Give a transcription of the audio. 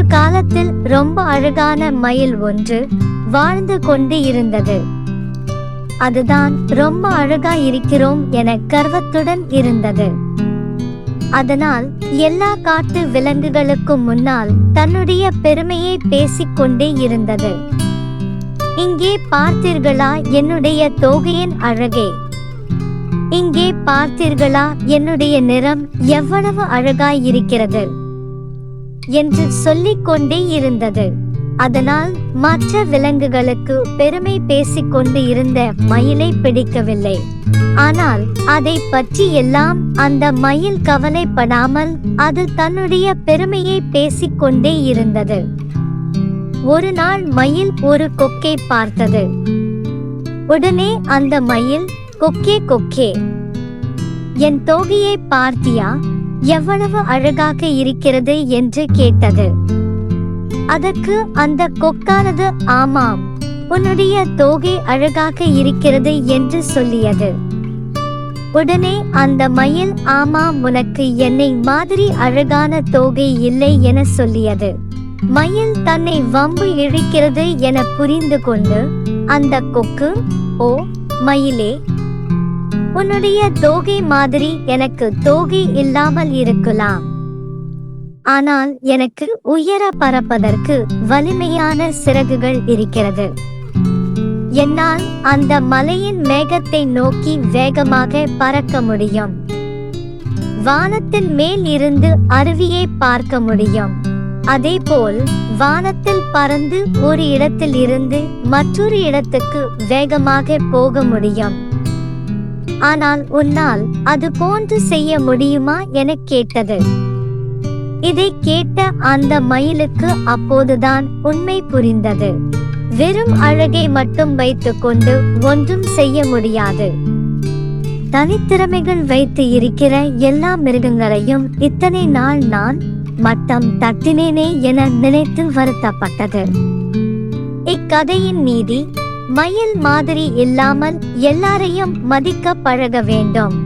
ஒரு காலத்தில் ரொம்ப அழகான மயில் ஒன்று வாழ்ந்து கொண்டு இருந்தது. அதுதான் ரொம்ப அழகா இருக்கிறோம் என கர்வத்துடன் இருந்தது. அதனால் எல்லா காட்டு விலங்குகளுக்கும் முன்னால் தன்னுடைய பெருமையை பேசிக்கொண்டே இருந்தது. இங்கே பார்த்தீர்களா என்னுடைய தோகையின் அழகே? இங்கே பார்த்தீர்களா என்னுடைய நிறம் எவ்வளவு அழகாய் இருக்கிறது? என்று சொல்லிக் கொண்டே இருந்தது. அதனால் மற்ற விலங்குகளுக்கு பெருமை பேசிக்கொண்டு இருந்த மயிலை பிடிக்கவில்லை. ஆனால் அதை பற்றி எல்லாம் அந்த மயில் கவலைப்படாமல் அது தன்னுடைய பெருமையை பேசிக்கொண்டே இருந்தது. ஒரு நாள் மயில் ஒரு கொக்கை பார்த்தது. உடனே அந்த மயில் கொக்கே கொக்கே என் தோகையை பார்த்தியா? எவ்வளவு அழகாக இருக்கிறது என்று கேட்டது. அதற்கு அந்த கொக்கானது ஆமாம் உன்னுடைய தோகை அழகாக இருக்கிறது என்று சொல்லியது. உடனே அந்த மயில் ஆமாம் உனக்கு என்னை மாதிரி அழகான தோகை இல்லை என சொல்லியது. மயில் தன்னை வம்பு இழுக்கிறது என புரிந்து கொண்டு அந்த கொக்கு ஓ மயிலே உன்னுடைய தோகை மாதிரி எனக்கு தோகை இல்லாமல் இருக்கலாம். ஆனால் எனக்கு உயர பறப்பதற்கு வலிமையான சிறகுகள் இருக்கிறது. என்னால் அந்த மலையின் மேகத்தை நோக்கி வேகமாக பறக்க முடியும். வானத்தின் மேல் இருந்து அருவியை பார்க்க முடியும். அதேபோல் வானத்தில் பறந்து ஒரு இடத்தில் இருந்து மற்றொரு இடத்துக்கு வேகமாக போக முடியும். ஆனால் உன்னால் அது போன்று செய்ய முடியுமா என கேட்டது. இதை கேட்ட அந்த மயிலுக்கு அப்போதுதான் உண்மை புரிந்தது. வெறும் அழகை மட்டும் வைத்துக்கொண்டு ஒன்றும் செய்ய முடியாது. தனித்திறமைகள் வைத்து இருக்கிற எல்லா மிருகங்களையும் இத்தனை நாள் நான் மட்டம் தட்டினேனே என நினைத்து வருத்தப்பட்டது. இக்கதையின் நீதி மயில் மாதிரி இல்லாமல் எல்லாரையும் மதிக்க பழக வேண்டும்.